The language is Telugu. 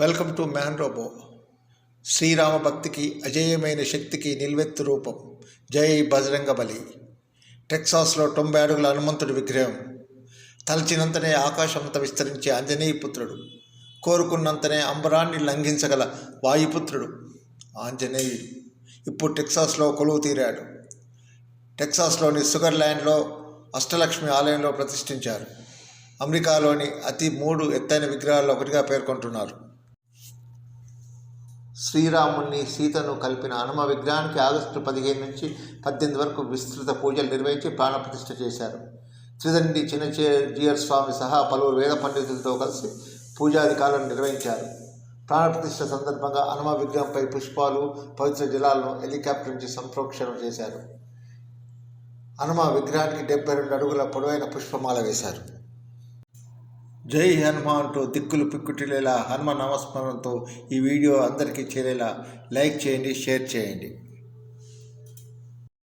Welcome to man robo Srirama భక్తికి అజేయమైన శక్తికి నిల్వెత్తు రూపం. జై బజరంగ బలి టెక్సాస్లో తొంభై అడుగుల హనుమంతుడి విగ్రహం. తలచినంతనే ఆకాశంత విస్తరించే ఆంజనేయ పుత్రుడు. కోరుకున్నంతనే అంబరాన్ని లంఘించగల వాయుపుత్రుడు. ఆంజనేయుడు. ఇప్పుడు టెక్సాస్లో కొలువు తీరాడు. టెక్సాస్లోని సుగర్లాండ్లో అష్టలక్ష్మి ఆలయంలో ప్రతిష్ఠించారు. అమెరికాలోని అతి మూడు ఎత్తైన విగ్రహాల్లో ఒకటిగా పేర్కొంటున్నారు. శ్రీరాముణ్ణి సీతను కలిపిన హనుమ విగ్రహానికి ఆగస్టు పదిహేను నుంచి పద్దెనిమిది వరకు విస్తృత పూజలు నిర్వహించి ప్రాణప్రతిష్ఠ చేశారు. త్రిదండి చిన్నచేజియర్ స్వామి సహా పలువురు వేద పండితులతో కలిసి పూజాధికారులను నిర్వహించారు. ప్రాణప్రతిష్ఠ సందర్భంగా హనుమ విగ్రహంపై పుష్పాలు పవిత్ర జలాలను హెలికాప్టర్ నుంచి సంప్రోక్షణ చేశారు. హనుమ విగ్రహానికి డెబ్బై రెండు అడుగుల పొడవైన పుష్పమాల వేశారు. జై హనుమాన్ అంటూ దిక్కులు పిక్కుటిలేలా హనుమ నామస్మరణతో ఈ వీడియో అందరికీ చేరేలా. లైక్ చేయండి షేర్ చేయండి.